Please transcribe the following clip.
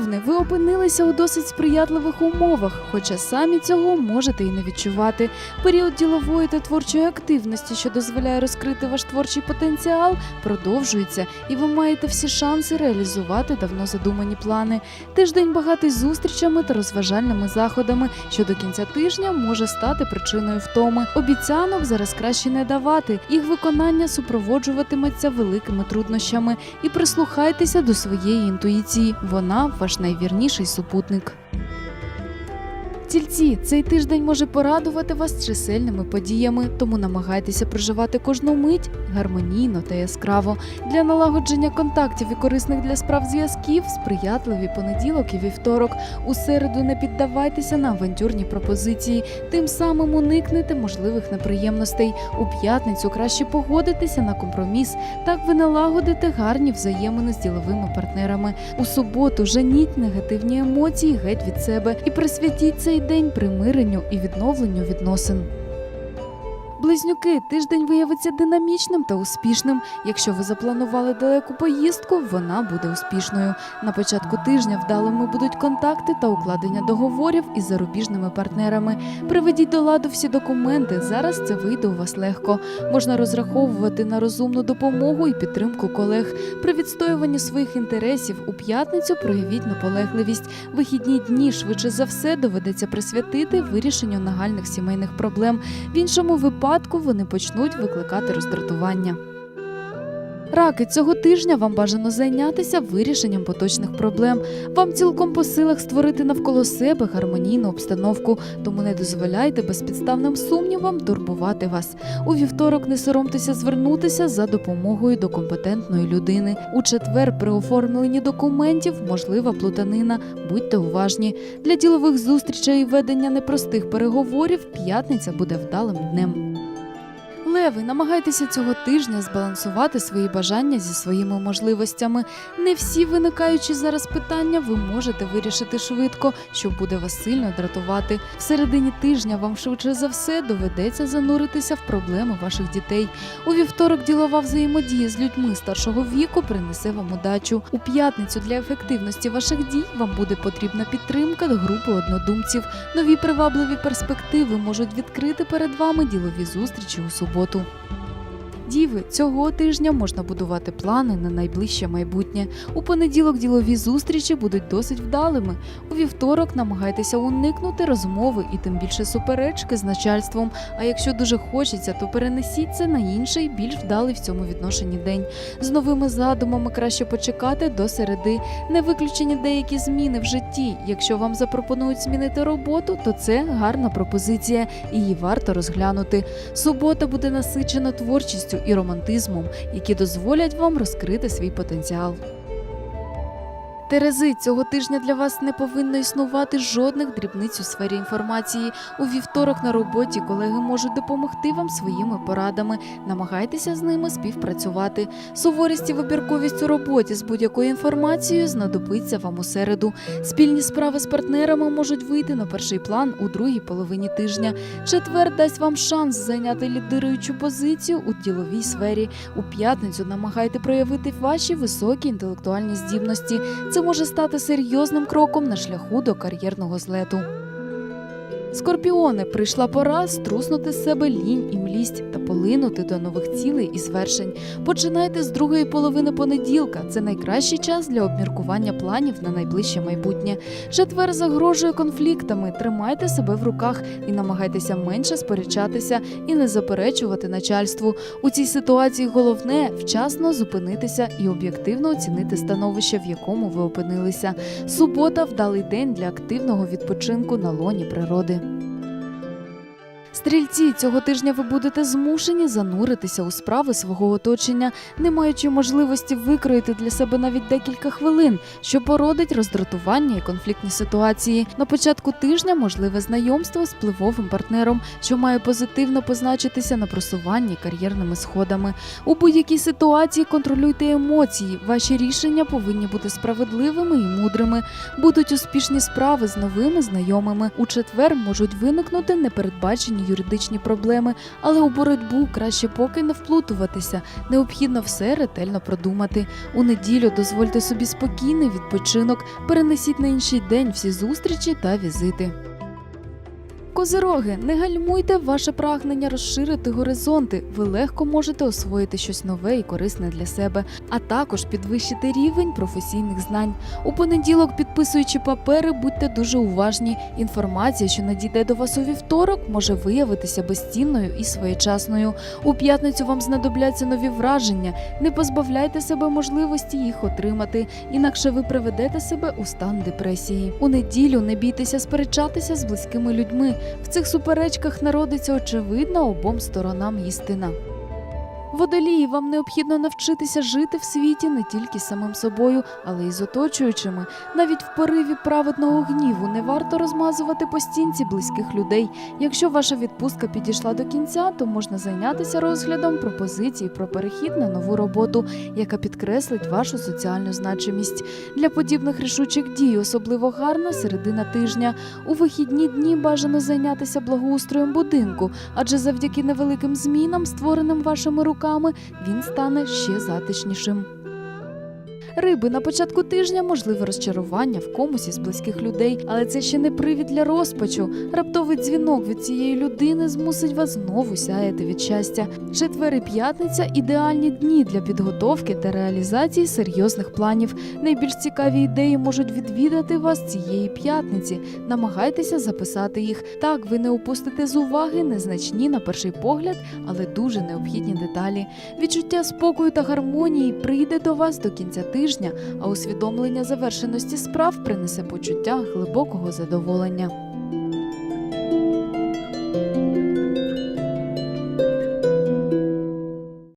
Овни, ви опинилися у досить сприятливих умовах, хоча самі цього можете і не відчувати. Період ділової та творчої активності, що дозволяє розкрити ваш творчий потенціал, продовжується, і ви маєте всі шанси реалізувати давно задумані плани. Тиждень багатий зустрічами та розважальними заходами, що до кінця тижня може стати причиною втоми. Обіцянок зараз краще не давати. Їх виконання супроводжуватиметься великими труднощами. І прислухайтеся до своєї інтуїції. Вона ваш найвірніший супутник. Тільці, цей тиждень може порадувати вас чисельними подіями, тому намагайтеся проживати кожну мить гармонійно та яскраво. Для налагодження контактів і корисних для справ зв'язків сприятливі понеділок і вівторок. У середу не піддавайтеся на авантюрні пропозиції, тим самим уникнете можливих неприємностей. У п'ятницю краще погодитися на компроміс. Так ви налагодите гарні взаємини з діловими партнерами. У суботу женіть негативні емоції геть від себе і присвятіть цей день примиренню і відновленню відносин. Близнюки, тиждень виявиться динамічним та успішним. Якщо ви запланували далеку поїздку, вона буде успішною. На початку тижня вдалими будуть контакти та укладення договорів із зарубіжними партнерами. Приведіть до ладу всі документи. Зараз це вийде у вас легко. Можна розраховувати на розумну допомогу і підтримку колег. При відстоюванні своїх інтересів у п'ятницю проявіть наполегливість. Вихідні дні швидше за все доведеться присвятити вирішенню нагальних сімейних проблем. В іншому випадку вони почнуть викликати роздратування. Раки цього тижня вам бажано зайнятися вирішенням поточних проблем. Вам цілком по силах створити навколо себе гармонійну обстановку, тому не дозволяйте безпідставним сумнівам турбувати вас. У вівторок не соромтеся звернутися за допомогою до компетентної людини. У четвер при оформленні документів можлива плутанина. Будьте уважні. Для ділових зустрічей і ведення непростих переговорів п'ятниця буде вдалим днем. Леви, намагайтеся цього тижня збалансувати свої бажання зі своїми можливостями. Не всі виникаючі зараз питання ви можете вирішити швидко, що буде вас сильно дратувати. В середині тижня вам швидше за все доведеться зануритися в проблеми ваших дітей. У вівторок ділова взаємодія з людьми старшого віку принесе вам удачу. У п'ятницю для ефективності ваших дій вам буде потрібна підтримка групи однодумців. Нові привабливі перспективи можуть відкрити перед вами ділові зустрічі у суботу. работу Діви, цього тижня можна будувати плани на найближче майбутнє. У понеділок ділові зустрічі будуть досить вдалими. У вівторок намагайтеся уникнути розмови і тим більше суперечки з начальством. А якщо дуже хочеться, то перенесіть це на інший, більш вдалий в цьому відношенні день. З новими задумами краще почекати до середи. Не виключені деякі зміни в житті. Якщо вам запропонують змінити роботу, то це гарна пропозиція, її варто розглянути. Субота буде насичена творчістю і романтизмом, які дозволять вам розкрити свій потенціал. Терези, цього тижня для вас не повинно існувати жодних дрібниць у сфері інформації. У вівторок на роботі колеги можуть допомогти вам своїми порадами. Намагайтеся з ними співпрацювати. Суворість і вибірковість у роботі з будь-якою інформацією знадобиться вам у середу. Спільні справи з партнерами можуть вийти на перший план у другій половині тижня. Четвер дасть вам шанс зайняти лідируючу позицію у діловій сфері. У п'ятницю намагайте проявити ваші високі інтелектуальні здібності. Це може стати серйозним кроком на шляху до кар'єрного злету. Скорпіони, прийшла пора струснути з себе лінь і млість та полинути до нових цілей і звершень. Починайте з другої половини понеділка. Це найкращий час для обміркування планів на найближче майбутнє. Четвер загрожує конфліктами. Тримайте себе в руках і намагайтеся менше сперечатися і не заперечувати начальству. У цій ситуації головне вчасно зупинитися і об'єктивно оцінити становище, в якому ви опинилися. Субота вдалий день для активного відпочинку на лоні природи. Danke. Стрільці, цього тижня ви будете змушені зануритися у справи свого оточення, не маючи можливості викроїти для себе навіть декілька хвилин, що породить роздратування і конфліктні ситуації. На початку тижня можливе знайомство з впливовим партнером, що має позитивно позначитися на просуванні кар'єрними сходами. У будь-якій ситуації контролюйте емоції. Ваші рішення повинні бути справедливими і мудрими. Будуть успішні справи з новими знайомими. У четвер можуть виникнути непередбачені серйозні юридичні проблеми, але у боротьбу краще поки не вплутуватися. Необхідно все ретельно продумати. У неділю дозвольте собі спокійний відпочинок, перенесіть на інший день всі зустрічі та візити. Козироги, не гальмуйте ваше прагнення розширити горизонти. Ви легко можете освоїти щось нове і корисне для себе, а також підвищити рівень професійних знань. У понеділок, підписуючи папери, будьте дуже уважні. Інформація, що надійде до вас у вівторок, може виявитися безцінною і своєчасною. У п'ятницю вам знадобляться нові враження. Не позбавляйте себе можливості їх отримати, інакше ви приведете себе у стан депресії. У неділю не бійтеся сперечатися з близькими людьми. В цих суперечках народиться очевидна обом сторонам істина. Водолії, вам необхідно навчитися жити в світі не тільки самим собою, але й з оточуючими. Навіть в пориві праведного гніву не варто розмазувати по стінці близьких людей. Якщо ваша відпустка підійшла до кінця, то можна зайнятися розглядом пропозицій про перехід на нову роботу, яка підкреслить вашу соціальну значимість. Для подібних рішучих дій особливо гарна середина тижня. У вихідні дні бажано зайнятися благоустроєм будинку, адже завдяки невеликим змінам, створеним вашими руками, він стане ще затишнішим. Риби на початку тижня можливе розчарування в комусь із близьких людей, але це ще не привід для розпачу. Раптовий дзвінок від цієї людини змусить вас знову сяяти від щастя. Четвер і п'ятниця ідеальні дні для підготовки та реалізації серйозних планів. Найбільш цікаві ідеї можуть відвідати вас цієї п'ятниці. Намагайтеся записати їх. Так ви не упустите з уваги незначні на перший погляд, але дуже необхідні деталі. Відчуття спокою та гармонії прийде до вас до кінця тижня, а усвідомлення завершеності справ принесе почуття глибокого задоволення.